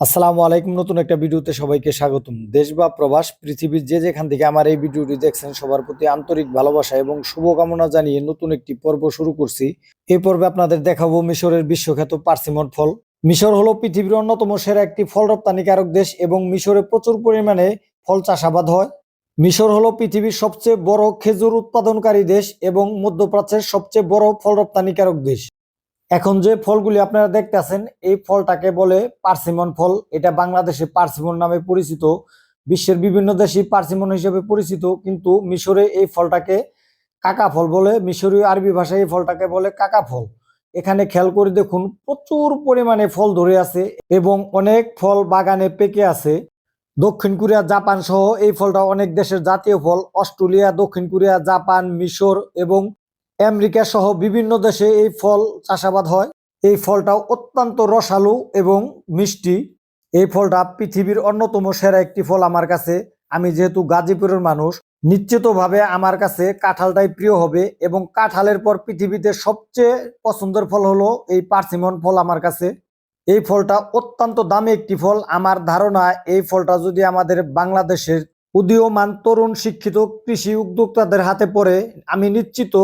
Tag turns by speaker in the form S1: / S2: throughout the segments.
S1: আসসালামু আলাইকুম। নতুন একটা ভিডিওতে সবাইকে স্বাগতম। দেশ বা প্রবাস, পৃথিবীর যে যেখান থেকে আমার এই ভিডিওটি দেখছেন, সবার প্রতি আন্তরিক ভালোবাসা এবং শুভকামনা জানিয়ে নতুন একটি পর্ব শুরু করছি। এই পর্বে আপনাদের দেখাবো মিশরের বিশ্বখ্যাত পার্সিমন ফল। মিশর হলো পৃথিবীর অন্যতম সেরা একটি ফল রপ্তানিকারক দেশ এবং মিশরে প্রচুর পরিমাণে ফল চাষাবাদ হয়। মিশর হলো পৃথিবীর সবচেয়ে বড় খেজুর উৎপাদনকারী দেশ এবং মধ্যপ্রাচ্যের সবচেয়ে বড় ফল রপ্তানিকারক দেশ। এখন যে ফলগুলি আপনারা দেখতেছেন, এই ফলটাকে বলে পার্সিমন ফল। এটা বাংলাদেশে পার্সিমন নামে পরিচিত। বিশ্বের বিভিন্ন দেশে পার্সিমন হিসেবে পরিচিত, কিন্তু মিশরে এই ফলটাকে কাকা ফল বলে, মিশরীয় আরবি ভাষায় এই ফলটাকে বলে কাকা ফল। এখানে খেয়াল করে দেখুন, প্রচুর পরিমাণে ফল ধরে আছে এবং অনেক ফল বাগানে পেকে আছে। দক্ষিণ কোরিয়া, জাপান সহ এই ফলটা অনেক দেশের জাতীয় ফল, অস্ট্রেলিয়া, দক্ষিণ কোরিয়া, জাপান, মিশর এবং আমেরিকা সহ বিভিন্ন দেশে এই ফল চাষাবাদ হয়। এই ফলটা অত্যন্ত রসালো এবং মিষ্টি। এই ফলটা পৃথিবীর অন্যতম সেরা একটি ফল আমার কাছে। আমি যেহেতু গাজীপুরের মানুষ, নিশ্চিতভাবে আমার কাছে কাঁঠালটাই প্রিয় হবে এবং কাঁঠালের পর পৃথিবীতে সবচেয়ে পছন্দের ফল হলো এই পার্সিমন ফল আমার কাছে। এই ফলটা অত্যন্ত দামি একটি ফল। আমার ধারণা এই ফলটা যদি আমাদের বাংলাদেশের উদীয়মান তরুণ শিক্ষিত কৃষি উদ্যোক্তাদের হাতে পড়ে, আমি নিশ্চিত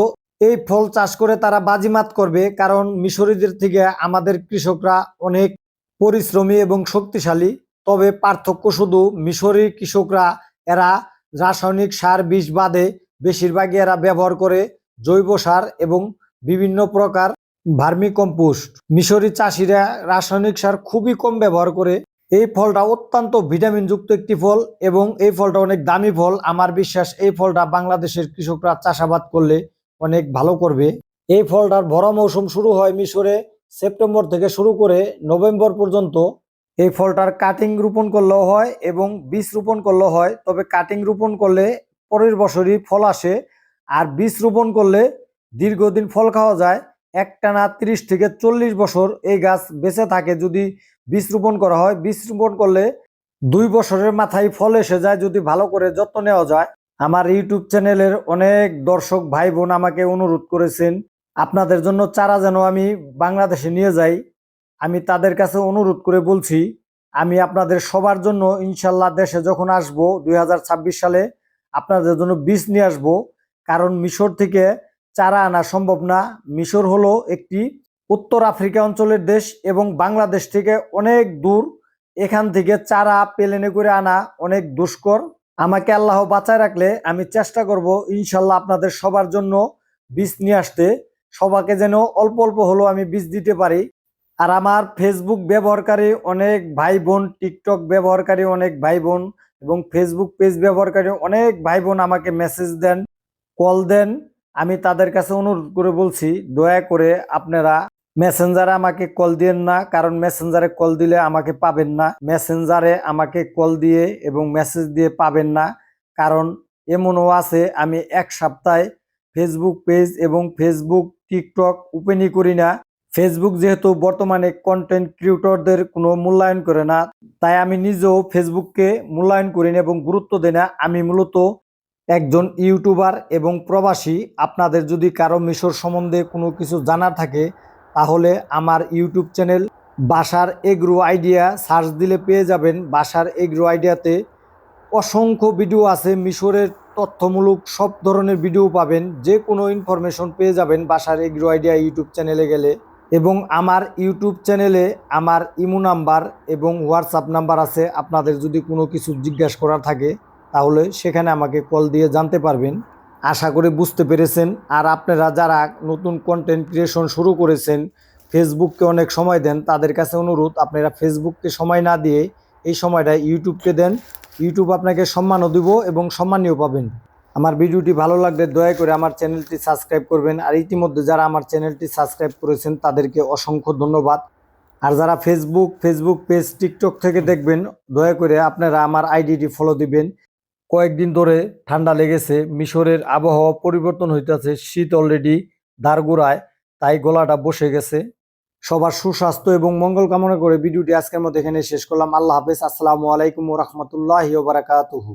S1: এই ফল চাষ করে তারা বাজিমাত করবে, কারণ মিশরীদের থেকে আমাদের কৃষকরা অনেক পরিশ্রমী এবং শক্তিশালী। তবে পার্থক্য শুধু মিশরি কৃষকরা, এরা রাসায়নিক সার বিষ বাদে বেশিরভাগই এরা ব্যবহার করে জৈব সার এবং বিভিন্ন প্রকার ভার্মি কম্পোস্ট মিশরি চাষিরা রাসায়নিক সার খুবই কম ব্যবহার করে। এই ফলটা অত্যন্ত ভিটামিনযুক্ত একটি ফল এবং এই ফলটা অনেক দামি ফল। আমার বিশ্বাস এই ফলটা বাংলাদেশের কৃষকরা চাষাবাদ করলে অনেক ভালো করবে। এই ফলটার ভরা মৌসুম শুরু হয় মিশরে সেপ্টেম্বর থেকে শুরু করে নভেম্বর পর্যন্ত। এই ফলটার কাটিং রোপণ করলেও হয় এবং বীজ রোপণ করলেও হয়, তবে কাটিং রোপণ করলে পরের বছরই ফল আসে আর বীজ রোপণ করলে দীর্ঘদিন ফল খাওয়া যায়। একটানা তিরিশ থেকে চল্লিশ বছর এই গাছ বেঁচে থাকে যদি বীজ রোপণ করা হয়। বীজ রোপণ করলে দুই বছরের মাথায় ফল এসে যায় যদি ভালো করে যত্ন নেওয়া যায়। আমার ইউটিউব চ্যানেলের অনেক দর্শক ভাই বোন আমাকে অনুরোধ করেছেন, আপনাদের জন্য চারা যেন আমি বাংলাদেশে নিয়ে যাই। আমি তাদের কাছে অনুরোধ করে বলছি, আমি আপনাদের সবার জন্য ইনশাল্লাহ দেশে যখন আসব দু হাজার ছাব্বিশ সালে, আপনাদের জন্য বীজ নিয়ে আসব। কারণ মিশর থেকে চারা আনা সম্ভব না। মিশর হলো একটি উত্তর আফ্রিকা অঞ্চলের দেশ এবং বাংলাদেশ থেকে অনেক দূর। এখান থেকে চারা প্লেনে করে আনা অনেক দুষ্কর। আমাকে আল্লাহ বাঁচায় রাখলে আমি চেষ্টা করব ইনশাল্লাহ আপনাদের সবার জন্য বীজ নিয়ে আসতে। সবাকে যেন অল্প অল্প হলেও আমি বীজ দিতে পারি। আর আমার ফেসবুক ব্যবহারকারী অনেক ভাই বোন টিকটক ব্যবহারকারী অনেক ভাই বোন এবং ফেসবুক পেজ ব্যবহারকারী অনেক ভাই বোন আমাকে মেসেজ দেন কল দেন। আমি তাদের কাছে অনুরোধ করে বলছি, দয়া করে আপনারা মেসেঞ্জারে আমাকে কল দিয়েন না, কারণ মেসেঞ্জারে কল দিলে আমাকে পাবেন না। মেসেঞ্জারে আমাকে কল দিয়ে এবং মেসেজ দিয়ে পাবেন না, কারণ এমনও আছে, আমি এক সপ্তাহে ফেসবুক পেজ এবং ফেসবুক টিকটক ওপেনই করি না। ফেসবুক যেহেতু বর্তমানে কন্টেন্ট ক্রিয়েটরদের কোনো মূল্যায়ন করে না, তাই আমি নিজেও ফেসবুককে মূল্যায়ন করি না এবং গুরুত্ব দিই না। আমি মূলত একজন ইউটিউবার এবং প্রবাসী। আপনাদের যদি কারও মিশর সম্বন্ধে কোনো কিছু জানার থাকে তাহলে আমার YouTube channel Basar agro idea search দিলে পেয়ে যাবেন। বাসার এগ্রো আইডিয়াতে অসংখ্য ভিডিও আছে, মিশরের তথ্যমূলক সব ধরনের ভিডিও পাবেন। যে কোনো ইনফরমেশন পেয়ে যাবেন বাসার এগ্রো আইডিয়া ইউটিউব চ্যানেলে গেলে। এবং আমার ইউটিউব চ্যানেলে আমার ইমো নাম্বার এবং হোয়াটসঅ্যাপ নাম্বার আছে। আপনাদের যদি কোনো কিছু জিজ্ঞাসা করার থাকে, তাহলে সেখানে আমাকে কল দিয়ে জানতে পারবেন। আশা করি বুঝতে পেরেছেন। আর আপনারা যারা নতুন কন্টেন্ট ক্রিয়েশন শুরু করেছেন ফেসবুককে অনেক সময় দেন, তাদের কাছে অনুরোধ, আপনারা ফেসবুককে সময় না দিয়ে এই সময়টা ইউটিউবকে দেন। ইউটিউব আপনাকে সম্মানও দিব এবং সম্মানীয় পাবেন। আমার ভিডিওটি ভালো লাগলে দয়া করে আমার চ্যানেলটি সাবস্ক্রাইব করবেন। আর ইতিমধ্যে যারা আমার চ্যানেলটি সাবস্ক্রাইব করেছেন, তাদেরকে অসংখ্য ধন্যবাদ। আর যারা ফেসবুক ফেসবুক পেজ টিকটক থেকে দেখবেন, দয়া করে আপনারা আমার আইডিটি ফলো দিবেন। কয়েকদিন ধরে ঠান্ডা লেগেছে, মিশরের আবহাওয়া পরিবর্তন হইতেছে, শীত অলরেডি দারগুড়ায় তাই গলাটা বসে গেছে। সবার সুস্বাস্থ্য এবং মঙ্গল কামনা করে ভিডিওটি আজকের মধ্যে এখানে শেষ করলাম। আল্লাহ হাফেজ, আসসালামু আলাইকুম রহমতুল্লাহ বারাকাতুহু।